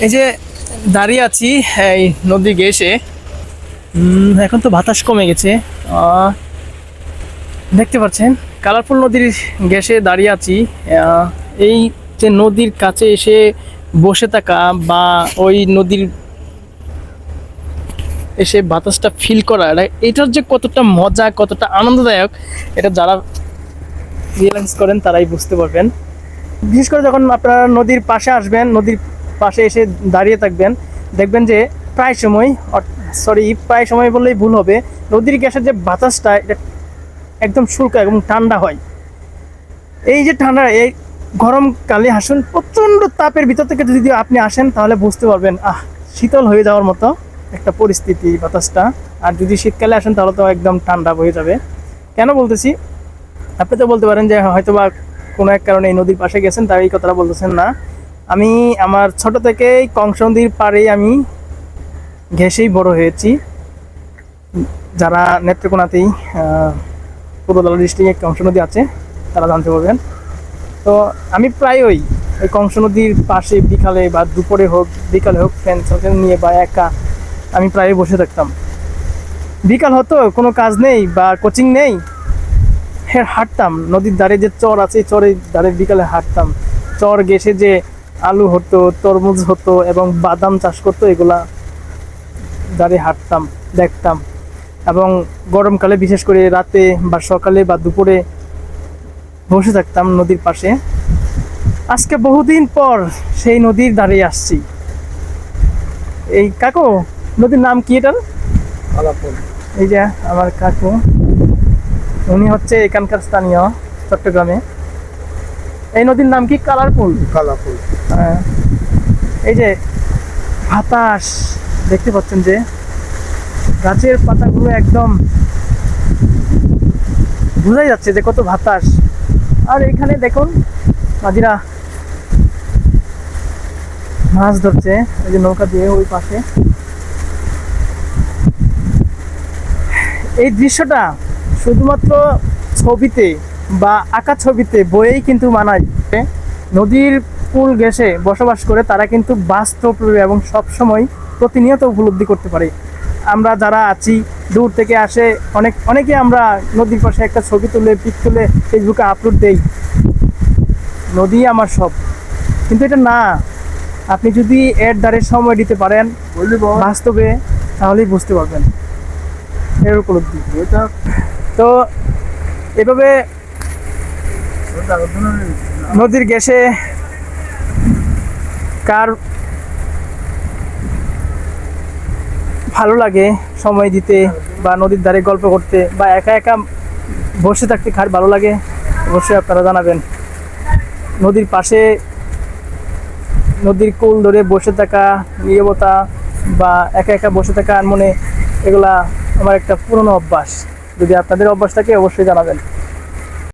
এই যে দাঁড়িয়ে আছি এই নদী উম, এখন তো বাতাস কমে গেছে। দেখতে পাচ্ছেন কালারফুল নদীর ঘেসে দাঁড়িয়ে আছি। এই যে নদীর কাছে এসে বসে থাকা বা ওই নদীর এসে বাতাসটা ফিল করা এটা- এটার যে কতটা মজা কতটা আনন্দদায়ক এটা যারা রিয়েলাইজ করেন তারাই বুঝতে পারবেন। বিশেষ করে যখন আপনারা নদীর পাশে আসবেন নদীর পাশে এসে দাঁড়িয়ে থাকবেন। দেখবেন যে প্রায় সময় সরি প্রায় সময় বললেই ভুল হবে নদীর গ্যাসের যে বাতাসটা, এটা একদম শুল্ক এবং ঠান্ডা হয়। এই যে ঠান্ডা, এই গরমকালে আসুন, প্রচণ্ড তাপের ভিতর থেকে যদি আপনি আসেন, তাহলে বুঝতে পারবেন, আহ, শীতল হয়ে যাওয়ার মতো একটা পরিস্থিতি বাতাসটা। আর যদি শীতকালে আসেন, তাহলে তো একদম ঠান্ডা হয়ে যাবে। কেন বলতেছি? আপনি তো বলতে পারেন যে হয়তো বা কোনো এক কারণে এই নদীর পাশে গেছেন, তাই এই কথাটা বলতেছেন না। আমি আমার ছোট থেকেই কংস নদীর পাড়ে আমি ঘেসেই বড় হয়েছি। যারা নেত্রকোনাতেই পূর্বদলা ডিস্ট্রিক্টে কংস নদী আছে, তারা জানতে পারবেন। তো আমি প্রায়ই ওই কংস নদীর পাশে বিকালে বা দুপুরে হোক, বিকালে হোক ফ্রেন্ড সার্কেল নিয়ে বা একা আমি প্রায়ই বসে থাকতাম। বিকাল হতো, কোনো কাজ নেই বা কোচিং নেই হ্যাঁ হাঁটতাম। নদীর ধারে যে চর আছে চরের ধারে বিকালে হাঁটতাম। চর গেছে যে আলু হতো তরমুজ হতো এবং বাদাম চাষ করতো এগুলা দাঁড়িয়ে হাঁটতাম দেখতাম। এবং গরমকালে বিশেষ করে রাতে বা সকালে বা দুপুরে বসে থাকতাম নদীর পাশে। আজকে বহুদিন পর সেই নদীর ধারে আসছি। এই কাকু নদীর নাম কি এটার? এই যে আমার কাকু উনি হচ্ছে এখানকার স্থানীয় চট্টগ্রামে। এই নদীর নাম কি? কালারপুল? কালাপুর হ্যাঁ। এই যে বাতাস দেখতে পাচ্ছেন যে গাছের পাতাগুলো একদম বোঝাই যাচ্ছে যে কত বাতাস। আর এখানে দেখুন মাঝিরা মাছ ধরছে এই যে নৌকা দিয়ে ওই পাশে। এই দৃশ্যটা শুধুমাত্র ছবিতে বা আঁকা ছবিতে বইয়েই কিন্তু মানায়। নদীর কুল ঘেঁষে বসবাস করে তারা কিন্তু বাস্তব এবং সবসময় প্রতিনিয়ত উপলব্ধি করতে পারে। আমরা যারা আছি দূর থেকে আসে অনেক অনেকে আমরা নদীর পাশে একটা ছবি তুলে পিক তুলে ফেসবুকে আপলোড দেই। নদী আমার সব। কিন্তু এটা না। আপনি যদি এর দ্বারে সময় দিতে পারেন বাস্তবে তাহলেই বুঝতে পারবেন। এর উপলব্ধি। তো এভাবে নদীর গ্যাসে কার ভালো লাগে সময় দিতে বা নদীর ধারে গল্প করতে বা একা একা বসে থাকতে কার ভালো লাগে, অবশ্যই আপনারা জানাবেন। নদীর পাশে নদীর কোল ধরে বসে থাকা নীরবতা বা একা একা বসে থাকা আর মনে এগুলা আমার একটা পুরনো অভ্যাস। যদি আপনাদের অভ্যাস থাকে, অবশ্যই জানাবেন।